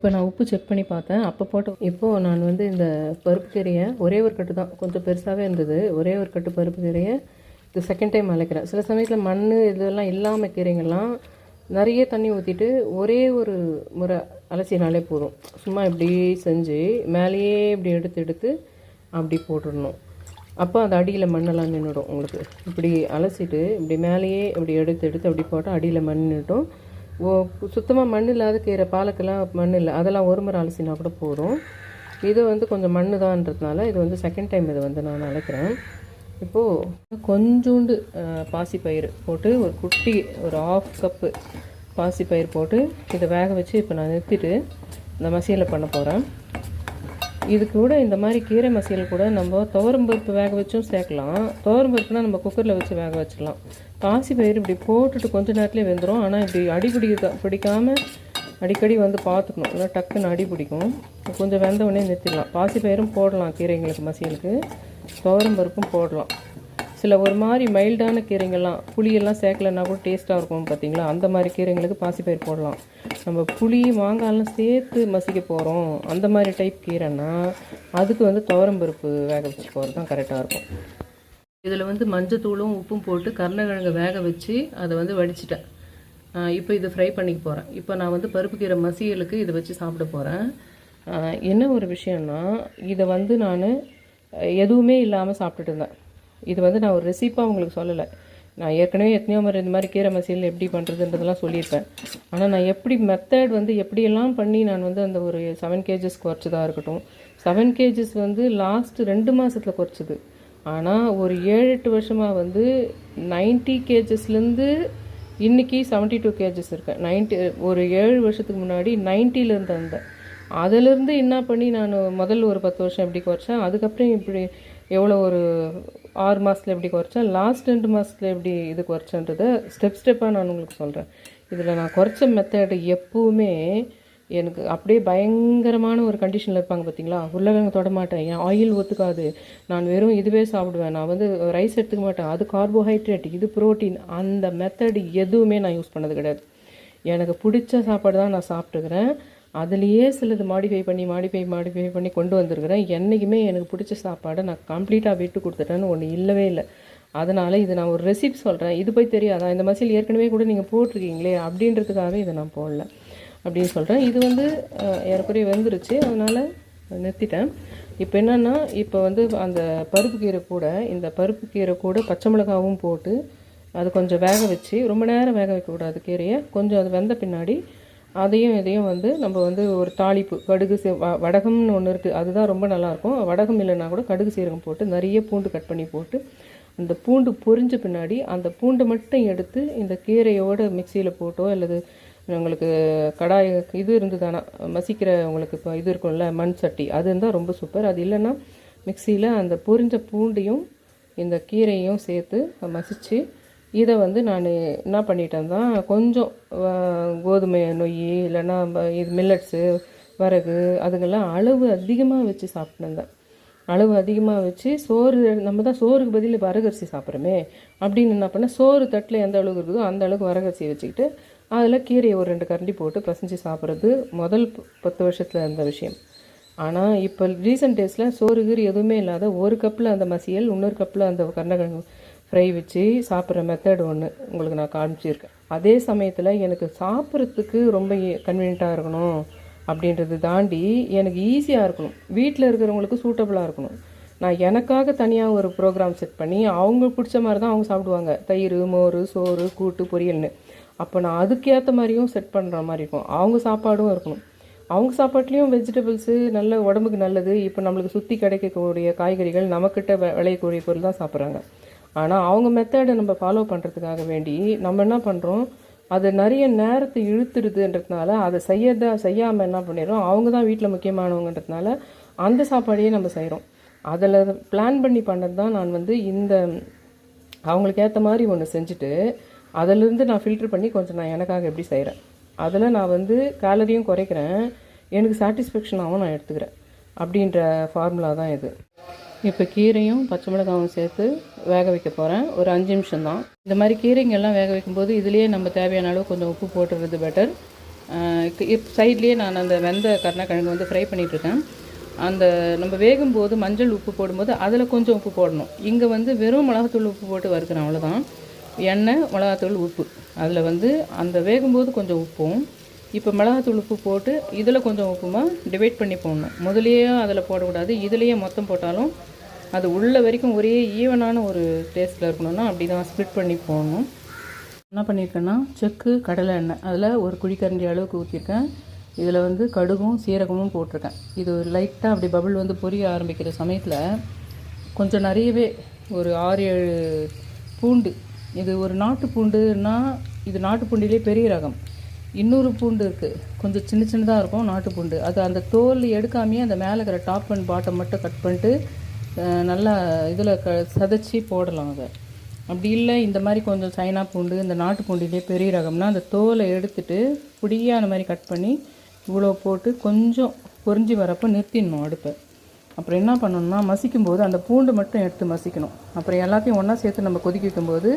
இப்போ நான் உப்பு செக் பண்ணி பார்த்தேன். அப்போ போட்ட இப்போது நான் வந்து இந்த பருப்பு கீரையை ஒரே ஒரு கட்டு தான். கொஞ்சம் பெருசாகவே இருந்தது. ஒரே ஒரு கட்டு பருப்பு கறியை இது செகண்ட் டைம் அழைக்கிறேன் சில சமயத்தில் மண் இதெல்லாம் இல்லாமல் கீரைங்கள்லாம் நிறைய தண்ணி ஊற்றிட்டு ஒரே ஒரு முறை அலசினாலே போதும். சும்மா இப்படி செஞ்சு மேலேயே இப்படி எடுத்து எடுத்து அப்படி போட்டுடணும். அப்போ அது அடியில் மண்ணெல்லாம் நின்றுடும் உங்களுக்கு. இப்படி அலசிட்டு இப்படி மேலேயே இப்படி எடுத்து எடுத்து அப்படி போட்டால் அடியில் மண் நின்றுட்டும் சுத்தமாக மண் இல்லாத கீரை பாலக்கெல்லாம் மண் இல்லை. அதெல்லாம் ஒரு முறை அலசினா கூட போதும். இது வந்து கொஞ்சம் மண் தான்றதுனால இது வந்து செகண்ட் டைம் இதை வந்து நான் அழைக்கிறேன் இப்போது கொஞ்சோண்டு பாசிப்பயிறு போட்டு ஒரு குட்டி ஒரு ஆஃப் கப்பு பாசிப்பயிறு போட்டு இதை வேக வச்சு இப்போ நான் நிறுத்திட்டு இந்த மசியலை பண்ண போகிறேன் இது கூட இந்த மாதிரி கீரை மசியல் கூட நம்ம துவரம்பருப்பு வேக வச்சும் சேர்க்கலாம். துவரம்பருப்புனா நம்ம குக்கரில் வச்சு வேக வச்சிடலாம். பாசி பயிர் இப்படி போட்டுட்டு கொஞ்ச நேரத்துலேயே வெந்துடும் ஆனால் இப்படி அடி பிடிக்க பிடிக்காமல் அடிக்கடி வந்து பார்த்துக்கணும். இல்லை டக்குன்னு அடி பிடிக்கும். கொஞ்சம் வெந்த உடனே நிறுத்திடலாம். பாசி பயிரும் போடலாம் கீரைங்களுக்கு மசியலுக்கு. துவரம்பருப்பும் போடலாம். சில ஒரு மாதிரி மைல்டான கீரைங்கள்லாம் புளியெல்லாம் சேர்க்கலன்னா கூட டேஸ்ட்டாக இருக்கும் பார்த்தீங்களா அந்த மாதிரி கீரைங்களுக்கு பாசிப்பயிர் போடலாம். நம்ம புளி மாங்காயெல்லாம் சேர்த்து மசிக்க போகிறோம் அந்த மாதிரி டைப் கீரைன்னா அதுக்கு வந்து துவரம்பருப்பு வேக வச்சு போகிறது தான் கரெக்டாக இருக்கும். இதில் வந்து மஞ்சத்தூளும் உப்பும் போட்டு கருணக்கிழங்கு வேக வச்சு அதை வந்து வடிச்சிட்டேன். இப்போ இதை ஃப்ரை பண்ணிக்க போகிறேன் இப்போ நான் வந்து பருப்பு கீரை மசியலுக்கு இதை வச்சு சாப்பிட போகிறேன் என்ன ஒரு விஷயம்னா இதை வந்து நான் எதுவுமே இல்லாமல் சாப்பிட்டுட்டு இருந்தேன். இது வந்து நான் ஒரு ரெசிப்பாக உங்களுக்கு சொல்லலை. நான் ஏற்கனவே எத்தனையோ முறை இந்த மாதிரி கீரை மசியல் எப்படி பண்ணுறதுன்றதெல்லாம் சொல்லியிருப்பேன். ஆனால் நான் எப்படி மெத்தட் வந்து எப்படியெல்லாம் பண்ணி நான் வந்து அந்த ஒரு செவன் கேஜஸ் குறைச்சதாக இருக்கட்டும் செவன் கேஜஸ் வந்து லாஸ்ட் ரெண்டு மாதத்தில் குறைச்சிது. ஆனால் ஒரு ஏழு எட்டு வருஷமாக வந்து நைன்ட்டி கேஜஸ்லேருந்து இன்றைக்கி செவன்ட்டி டூ கேஜஸ் இருக்கேன் நைன்ட்டி ஒரு ஏழு வருஷத்துக்கு முன்னாடி நைன்ட்டிலேருந்து வந்தேன். அதிலிருந்து என்ன பண்ணி நான் முதல்ல ஒரு பத்து வருஷம் எப்படி குறைச்சேன் அதுக்கப்புறம் இப்படி எவ்வளோ ஒரு ஆறு மாதத்தில் எப்படி குறைச்சேன் லாஸ்ட் ரெண்டு மாதத்தில் எப்படி இது குறைச்சேன்றதை ஸ்டெப் ஸ்டெப்பாக நான் உங்களுக்கு சொல்கிறேன் இதில் நான் குறைச்ச மெத்தடு எப்போவுமே எனக்கு அப்படியே பயங்கரமான ஒரு கண்டிஷனில் இருப்பாங்க பார்த்தீங்களா உருளைக்கிழங்கு தொட மாட்டேன். என் ஆயில் ஒத்துக்காது. நான் வெறும் இதுவே சாப்பிடுவேன். நான் வந்து ரைஸ் எடுத்துக்க மாட்டேன். அது கார்போஹைட்ரேட் இது ப்ரோட்டீன் அந்த மெத்தடு எதுவுமே நான் யூஸ் பண்ணது கிடையாது. எனக்கு பிடிச்ச சாப்பாடு தான் நான் சாப்பிட்டுக்கிறேன். அதுலேயே சிலது மாடிஃபை பண்ணி மாடிஃபை மாடிஃபை பண்ணி கொண்டு வந்திருக்கிறேன். என்றைக்குமே எனக்கு பிடிச்ச சாப்பாடை நான் கம்ப்ளீட்டாக விட்டு கொடுத்துட்டேன்னு ஒன்று இல்லவே இல்லை. அதனால் இது நான் ஒரு ரெசிபி சொல்கிறேன் இது போய் தெரியாதா? இந்த மசில் ஏற்கனவே கூட நீங்கள் போட்டிருக்கீங்களே அப்படின்றதுக்காகவே இதை நான் போடல அப்படின்னு சொல்கிறேன் இது வந்து ஏறக்குறைய வெந்துருச்சு. அதனால் நிறுத்திட்டேன். இப்போ என்னென்னா இப்போ வந்து அந்த பருப்பு கீரை கூட இந்த பருப்பு கீரை கூட பச்சை மிளகாவும் போட்டு அது கொஞ்சம் வேக வச்சு ரொம்ப நேரம் வேக வைக்கக்கூடாது கீரையை. கொஞ்சம் அது வெந்த பின்னாடி அதையும் இதையும் வந்து நம்ம வந்து ஒரு தாளிப்பு கடுகு சே வடகம்னு ஒன்று இருக்குது அதுதான் ரொம்ப நல்லாயிருக்கும். வடகம் இல்லைன்னா கூட கடுகு சீரகம் போட்டு நிறைய பூண்டு கட் பண்ணி போட்டு அந்த பூண்டு பொரிஞ்ச பின்னாடி அந்த பூண்டு மட்டும் எடுத்து இந்த கீரையோடு மிக்சியில் போட்டோ அல்லது உங்களுக்கு கடாய் இது இருந்ததுதானா மசிக்கிற உங்களுக்கு இப்போ இது இருக்கும்ல மண் சட்டி அது இருந்தால் ரொம்ப சூப்பர் அது இல்லைன்னா மிக்சியில் அந்த பொரிஞ்ச பூண்டையும் இந்த கீரையும் சேர்த்து மசித்து இதை வந்து நான் என்ன பண்ணிட்டேன்னா கொஞ்சம் கோதுமை நொய் இல்லைன்னா இது மில்லட்ஸு வரகு அதுங்கெல்லாம் அளவு அதிகமாக வச்சு சாப்பிட்டுருந்தேன் அளவு அதிகமாக வச்சு சோறு நம்ம தான் சோறுக்கு பதில் வரகரிசி சாப்பிட்றோமே அப்படின்னு என்ன பண்ணேன் சோறு தட்டில் எந்த அளவுக்கு இருக்குதோ அந்த அளவுக்கு வரகரிசியை வச்சுக்கிட்டு அதில் கீரையை ஒரு ரெண்டு கரண்டி போட்டு பசஞ்சு சாப்பிட்றது முதல் பத்து வருஷத்தில் இருந்த விஷயம். ஆனால் இப்போ ரீசெண்ட் டேஸில் சோறு கீறு எதுவுமே இல்லாத ஒரு கப்பில் அந்த மசியல் இன்னொரு கப்பில் அந்த கருணக்கிழங்கு ஃப்ரை வச்சு சாப்பிட்ற மெத்தட் ஒன்று உங்களுக்கு நான் காமிச்சிருக்கேன். அதே சமயத்தில் எனக்கு சாப்பிட்றதுக்கு ரொம்ப கன்வீனியண்ட்டாக இருக்கணும் அப்படின்றது தாண்டி எனக்கு ஈஸியாக இருக்கணும். வீட்டில் இருக்கிறவங்களுக்கு சூட்டபுளாக இருக்கணும். நான் எனக்காக தனியாக ஒரு ப்ரோக்ராம் செட் பண்ணி அவங்களுக்கு பிடிச்ச மாதிரி தான் அவங்க சாப்பிடுவாங்க. தயிர் மோர் சோறு கூட்டு பொரியல்னு. அப்போ நான் அதுக்கேற்ற மாதிரியும் செட் பண்ணுற மாதிரி இருக்கும். அவங்க சாப்பாடும் இருக்கணும். அவங்க சாப்பாட்லேயும் வெஜிடபிள்ஸு நல்ல உடம்புக்கு நல்லது. இப்போ நம்மளுக்கு சுற்றி கிடைக்கக்கூடிய காய்கறிகள் நம்மக்கிட்ட விளையக்கூடிய பொருள் தான் சாப்பிட்றாங்க. ஆனால் அவங்க மெத்தடை நம்ம ஃபாலோ பண்ணுறதுக்காக வேண்டி நம்ம என்ன பண்ணுறோம் அது நிறைய நேரத்தை இழுத்துடுதுன்றதுனால அதை செய்யறத செய்யாமல் என்ன பண்ணிடுறோம்? அவங்க தான் வீட்டில் முக்கியமானவங்கன்றதுனால அந்த சாப்பாடையே நம்ம செய்கிறோம் அதில் பிளான் பண்ணி பண்ணது தான் நான் வந்து இந்த அவங்களுக்கு ஏற்ற மாதிரி ஒன்று செஞ்சுட்டு அதிலிருந்து நான் ஃபில்ட்ரு பண்ணி கொஞ்சம் நான் எனக்காக எப்படி செய்கிறேன் அதில் நான் வந்து கேலரியும் குறைக்கிறேன். எனக்கு சாட்டிஸ்ஃபேக்ஷனாகவும் நான் எடுத்துக்கிறேன். அப்படின்ற ஃபார்முலா தான் இது. இப்போ கீரையும் பச்சை மிளகாவும் சேர்த்து வேக வைக்க போகிறேன். ஒரு அஞ்சு நிமிஷம் தான். இந்த மாதிரி கீரைங்கெல்லாம் வேக வைக்கும்போது இதுலேயே நம்ம தேவையான அளவு கொஞ்சம் உப்பு போட்டுறது பெட்டர் இப் சைட்லேயே நான் அந்த வெந்த கருணக்கிழங்கு வந்து ஃப்ரை பண்ணிகிட்ருக்கேன் அந்த நம்ம வேகும்போது மஞ்சள் உப்பு போடும்போது அதில் கொஞ்சம் உப்பு போடணும். இங்கே வந்து வெறும் மிளகாத்தூள் உப்பு போட்டு வறுக்கிறேன் அவ்வளோதான் எண்ணெய் மிளகாத்தூள் உப்பு. அதில் வந்து அந்த வேகும்போது கொஞ்சம் உப்பும் இப்போ மிளகாத்தூள் உப்பு போட்டு இதில் கொஞ்சம் உப்புமா டிவைட் பண்ணி போடணும். முதலையே அதில் போடக்கூடாது. இதுலேயே மொத்தம் போட்டாலும் அது உள்ள வரைக்கும் ஒரே ஈவனான ஒரு டேஸ்ட்டில் இருக்கணும்னா அப்படி தான் ஸ்ப்ளிட் பண்ணி போடணும். என்ன பண்ணியிருக்கேன்னா செக்கு கடலை எண்ணெய். அதில் ஒரு குழிக்கரண்டி அளவுக்கு ஊற்றிருக்கேன் இதில் வந்து கடுகும் சீரகமும் போட்டிருக்கேன். இது லைட்டாக அப்படி பபுள் வந்து பொரிய ஆரம்பிக்கிற சமயத்தில் கொஞ்சம் நிறையவே ஒரு ஆறு ஏழு பூண்டு. இது ஒரு நாட்டு பூண்டுன்னா இது நாட்டு பூண்டிலே பெரிய ரகம். இன்னொரு பூண்டு இருக்குது கொஞ்சம் சின்ன சின்னதாக இருக்கும் நாட்டு பூண்டு. அது அந்த தோல் எடுக்காமையே அந்த மேலே இருக்கிற டாப் அண்ட் பாட்டம் மட்டும் கட் பண்ணிட்டு நல்லா இதில் க சதைச்சி போடலாம் அதை. அப்படி இல்லை இந்த மாதிரி கொஞ்சம் சைனா பூண்டு இந்த நாட்டு பூண்டிலே பெரிய ரகம்னா அந்த தோலை எடுத்துட்டு பொடியான மாதிரி கட் பண்ணி இவ்வளோ போட்டு கொஞ்சம் பொறிஞ்சி வரப்போ நிறுத்திடணும் அடுப்பை. அப்புறம் என்ன பண்ணணும்னா மசிக்கும் போது அந்த பூண்டு மட்டும் எடுத்து மசிக்கணும். அப்புறம் எல்லாத்தையும் ஒன்றா சேர்த்து நம்ம கொதிக்க வைக்கும்போது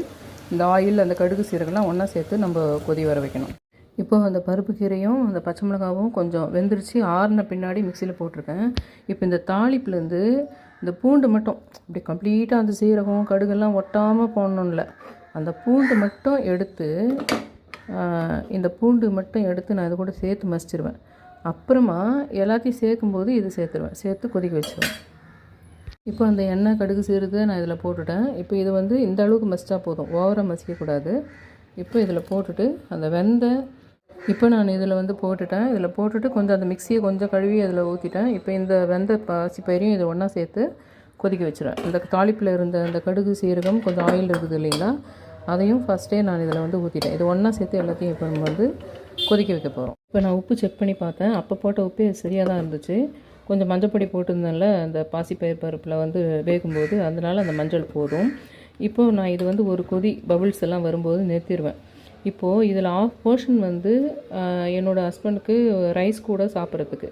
இந்த ஆயில் அந்த கடுகு சீரகெல்லாம் ஒன்றா சேர்த்து நம்ம கொதி வர வைக்கணும். இப்போ அந்த பருப்பு கீரையும் அந்த பச்சை மிளகாவும் கொஞ்சம் வெந்துருச்சு ஆறின பின்னாடி மிக்சியில் போட்டிருக்கேன். இப்போ இந்த தாளிப்புலேருந்து இந்த பூண்டு மட்டும் இப்படி கம்ப்ளீட்டாக அந்த சீரகம் கடுகெல்லாம் ஒட்டாமல் போடணும்ல அந்த பூண்டு மட்டும் எடுத்து இந்த பூண்டு மட்டும் எடுத்து நான் இது கூட சேர்த்து மசிச்சிருவேன். அப்புறமா எல்லாத்தையும் சேர்க்கும்போது இது சேர்த்துருவேன். சேர்த்து கொதிக்க வச்சிருவேன். இப்போ அந்த எண்ணெய் கடுகு சீரகத்தை நான் இதில் போட்டுட்டேன். இப்போ இது வந்து இந்த அளவுக்கு மசிச்சா போதும். ஓவராக மசிக்கக்கூடாது. இப்போ இதில் போட்டுட்டு அந்த வெந்த இப்போ நான் இதில் வந்து போட்டுட்டேன். இதில் போட்டுட்டு கொஞ்சம் அந்த மிக்சியை கொஞ்சம் கழுவி அதில் ஊற்றிட்டேன் இப்போ இந்த வெந்த பாசிப்பயிரையும் இதை ஒன்றா சேர்த்து கொதிக்க வச்சுருவேன் இந்த தாளிப்பில் இருந்த அந்த கடுகு சீரகம் கொஞ்சம் ஆயில் இருக்குது இல்லைங்களா? அதையும் ஃபஸ்ட்டே நான் இதில் வந்து ஊற்றிட்டேன் இது ஒன்றா சேர்த்து எல்லாத்தையும் இப்போ நம்ம வந்து கொதிக்க வைக்க போகிறோம் இப்போ நான் உப்பு செக் பண்ணி பார்த்தேன். அப்போ போட்ட உப்பே சரியாக தான் இருந்துச்சு. கொஞ்சம் மஞ்சப்பொடி போட்டிருந்தேன்ல அந்த பாசிப்பயிர் பருப்பில் வந்து வேகும்போது. அதனால் அந்த மஞ்சள் போதும். இப்போது நான் இது வந்து ஒரு கொதி பபுள்ஸ் எல்லாம் வரும்போது நிறுத்திடுவேன். இப்போது இதில் ஆஃப் போர்ஷன் வந்து என்னோடய ஹஸ்பண்டுக்கு ரைஸ் கூட சாப்பிட்றதுக்கு.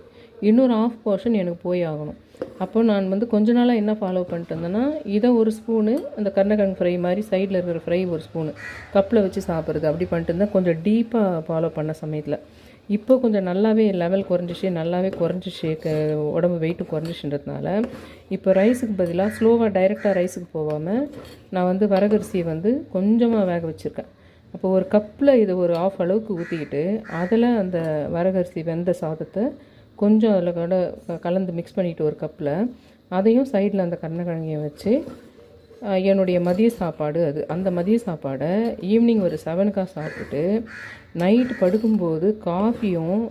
இன்னொரு ஆஃப் போர்ஷன் எனக்கு போய் ஆகணும். அப்போ நான் வந்து கொஞ்ச நாளாக என்ன ஃபாலோ பண்ணிட்டு இருந்தேன்னா இதை ஒரு ஸ்பூனு அந்த கருணக்கிழங்கு ஃப்ரை மாதிரி சைடில் இருக்கிற ஃப்ரை ஒரு ஸ்பூனு கப்பில் வச்சு சாப்பிட்றது. அப்படி பண்ணிட்டு இருந்தேன். கொஞ்சம் டீப்பாக ஃபாலோ பண்ண சமயத்தில். இப்போ கொஞ்சம் நல்லாவே லெவல் குறைஞ்சிச்சு. நல்லாவே குறைஞ்சிச்சு. உடம்பு வெயிட்டு குறைஞ்சிச்சுன்றதுனால இப்போ ரைஸுக்கு பதிலாக ஸ்லோவாக டைரெக்டாக ரைஸுக்கு போகாமல் நான் வந்து வரகரிசியை வந்து கொஞ்சமாக வேக வச்சுருக்கேன். அப்போ ஒரு கப்பில் இது ஒரு ஆஃப் அளவுக்கு ஊற்றிக்கிட்டு அதில் அந்த வரகரிசி வெந்த சாதத்தை கொஞ்சம் அதில் கூட கலந்து மிக்ஸ் பண்ணிட்டு ஒரு கப்பில் அதையும் சைடில் அந்த கருணக்கிழங்கையை வச்சு என்னுடைய மதிய சாப்பாடு அது. அந்த மதிய சாப்பாடை ஈவினிங் ஒரு செவனுக்காக சாப்பிட்டுட்டு நைட் படுக்கும்போது காஃபியும்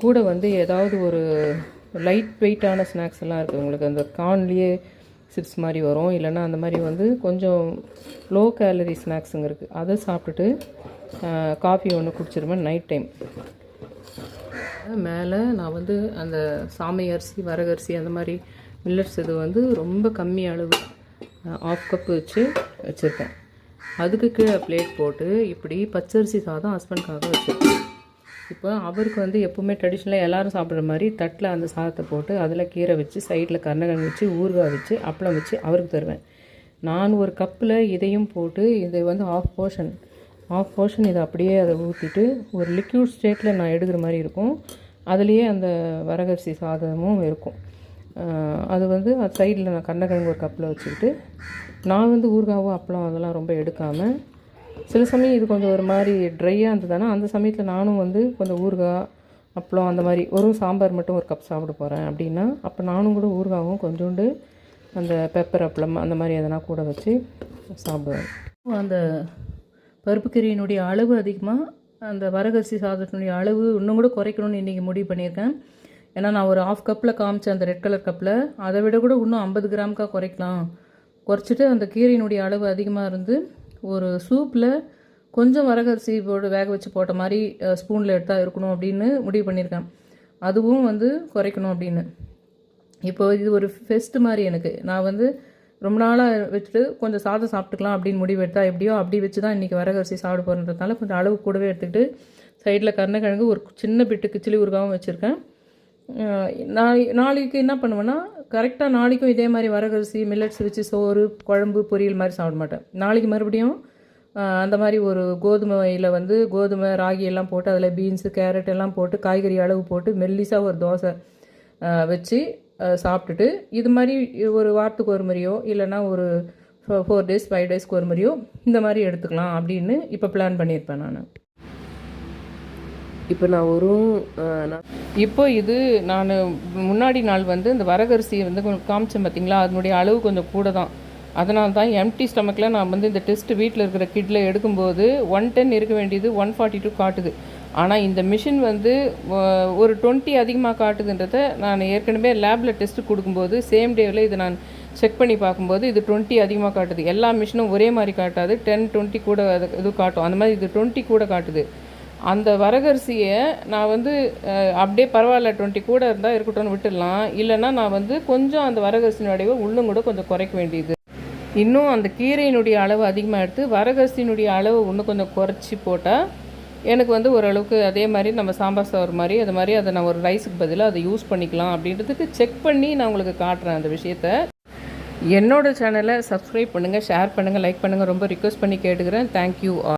கூட வந்து ஏதாவது ஒரு லைட் வெயிட்டான ஸ்நாக்ஸ் எல்லாம் இருக்குது உங்களுக்கு அந்த கார்ன்லேயே சிப்ஸ் மாதிரி வரும். இல்லைன்னா அந்த மாதிரி வந்து கொஞ்சம் லோ கேலரி ஸ்நாக்ஸுங்க இருக்குது அதை சாப்பிட்டுட்டு காஃபி ஒன்று குடிச்சிருவேன் நைட் டைம் மேலே நான் வந்து அந்த சாமை அரிசி வரகரிசி அந்த மாதிரி மில்லட்ஸ் இது வந்து ரொம்ப கம்மி அளவு ஆஃப் கப் வச்சு வச்சுருக்கேன். அதுக்கு கீழே பிளேட் போட்டு இப்படி பச்சரிசி சாதம் ஹஸ்பண்ட்காக வச்சுருக்கேன். இப்போ அவருக்கு வந்து எப்போவுமே ட்ரெடிஷ்னலாக எல்லாரும் சாப்பிட்ற மாதிரி தட்டில் அந்த சாதத்தை போட்டு அதில் கீரை வச்சு சைடில் கருணக்கிழங்கு வச்சு ஊறுகாய் வச்சு அப்பளம் வச்சு அவருக்கு தருவேன். நான் ஒரு கப்பில் இதையும் போட்டு இதை வந்து ஆஃப் போர்ஷன் ஆஃப் போர்ஷன் இதை அப்படியே அதை ஊற்றிட்டு ஒரு லிக்யூட் ஸ்டேட்டில் நான் எடுக்கிற மாதிரி இருக்கும். அதுலேயே அந்த வரகரிசி சாதமும் இருக்கும். அது வந்து அது சைடில் நான் கருணக்கிழங்கு ஒரு கப்பில் வச்சுக்கிட்டு நான் வந்து ஊறுகாவோ அப்பளம் அதெல்லாம் ரொம்ப எடுக்காமல் சில சமயம் இது கொஞ்சம் ஒரு மாதிரி ட்ரையாக இருந்ததுன்னா அந்த சமயத்தில் நானும் வந்து கொஞ்சம் ஊறுகாய் அப்பளம் அந்த மாதிரி ஒரு சாம்பார் மட்டும் ஒரு கப் சாப்பிட போகிறேன் அப்படின்னா அப்போ நானும் கூட ஊறுகாவும் கொஞ்சோண்டு அந்த பெப்பர் அப்பளம் அந்த மாதிரி எதனா கூட வச்சு சாப்பிடுவேன். அந்த பருப்பு கறியினுடைய அளவு அதிகமாக அந்த வரகரிசி சாதத்தினுடைய அளவு இன்னும் கூட குறைக்கணும்னு இன்றைக்கி முடிவு பண்ணியிருக்கேன். ஏன்னா நான் ஒரு ஆஃப் கப்பில் காமிச்சேன் அந்த ரெட் கலர் கப்பில் அதை விட கூட இன்னும் ஐம்பது கிராமுக்காக குறைக்கலாம். குறைச்சிட்டு அந்த கீரையினுடைய அளவு அதிகமாக இருந்து ஒரு சூப்பில் கொஞ்சம் வரகரிசி போட்டு வேக வச்சு போட்ட மாதிரி ஸ்பூனில் எடுத்தால் இருக்கணும் அப்படின்னு முடிவு பண்ணியிருக்கேன். அதுவும் வந்து குறைக்கணும் அப்படின்னு. இப்போ இது ஒரு ஃபெஸ்ட் மாதிரி எனக்கு. நான் வந்து ரொம்ப நாளாக வச்சுட்டு கொஞ்சம் சாதம் சாப்பிட்டுக்கலாம் அப்படின்னு முடிவு எடுத்தால் எப்படியோ அப்படி வச்சு தான் இன்றைக்கி வரகரிசி சாப்பிட போகிறதுனால கொஞ்சம் அளவு கூடவே எடுத்துக்கிட்டு சைடில் கருணக்கிழங்கு ஒரு சின்ன பிட்டு கிச்சிலி ஊறுகாவும் வச்சுருக்கேன். நான் நாளைக்கு என்ன பண்ணுவேன்னா கரெக்டாக நாளைக்கும் இதே மாதிரி வரகரிசி மில்லட்ஸ் வச்சு சோறு குழம்பு பொரியல் மாதிரி சாப்பிட மாட்டேன். நாளைக்கு மறுபடியும் அந்த மாதிரி ஒரு கோதுமையில் வந்து கோதுமை ராகி எல்லாம் போட்டு அதில் பீன்ஸு கேரட் எல்லாம் போட்டு காய்கறி அளவு போட்டு மெல்லிசாக ஒரு தோசை வச்சு சாப்பிட்டுட்டு இது மாதிரி ஒரு வாரத்துக்கு ஒரு முறையோ இல்லைன்னா ஒரு ஃபோர் டேஸ் ஃபைவ் டேஸ்க்கு ஒரு முறையோ இந்த மாதிரி எடுத்துக்கலாம் அப்படின்னு இப்போ பிளான் பண்ணியிருப்பேன் நான். இப்போ நான் ஒரு நான் இப்போ இது நான் முன்னாடி நாள் வந்து இந்த வரகரிசியை வந்து கொஞ்சம் காமிச்சேன் பார்த்தீங்களா? அதனுடைய அளவு கொஞ்சம் கூட தான் அதனால தான் எம்டி ஸ்டமக்கில் நான் வந்து இந்த டெஸ்ட் வீட்டில் இருக்கிற கிட்டில் எடுக்கும்போது ஒன் டென் இருக்க வேண்டியது ஒன் ஃபார்ட்டி டூ காட்டுது. ஆனால் இந்த மிஷின் வந்து ஒரு டுவெண்ட்டி அதிகமாக காட்டுதுன்றத நான் ஏற்கனவே லேபில் டெஸ்ட்டு கொடுக்கும்போது சேம் டேவில் இதை நான் செக் பண்ணி பார்க்கும்போது இது டுவெண்ட்டி அதிகமாக காட்டுது. எல்லா மிஷினும் ஒரே மாதிரி காட்டாது. டென் டுவெண்ட்டி கூட இது காட்டும். அந்த மாதிரி இது டுவெண்ட்டி கூட காட்டுது. அந்த வரகரிசியை நான் வந்து அப்படியே பரவாயில்ல டுவெண்ட்டி கூட இருந்தால் இருக்கட்டும்னு விட்டுடலாம். இல்லைன்னா நான் வந்து கொஞ்சம் அந்த வரகரிசியினுடைய உள்ளும் கூட கொஞ்சம் குறைக்க வேண்டியது. இன்னும் அந்த கீரையினுடைய அளவு அதிகமாக எடுத்து வரகரிசியினுடைய அளவு இன்னும் கொஞ்சம் குறைச்சி போட்டால் எனக்கு வந்து ஓரளவுக்கு அதே மாதிரி நம்ம சாம்பார் சாவர் மாதிரி அது மாதிரி அதை நான் ஒரு ரைஸுக்கு பதிலாக அதை யூஸ் பண்ணிக்கலாம் அப்படின்றதுக்கு செக் பண்ணி நான் உங்களுக்கு காட்டுறேன் அந்த விஷயத்த. என்னோடய சேனலை சப்ஸ்கிரைப் பண்ணுங்கள் ஷேர் பண்ணுங்கள் லைக் பண்ணுங்கள் ரொம்ப ரிக்வெஸ்ட் பண்ணி கேட்டுக்கிறேன். தேங்க்யூ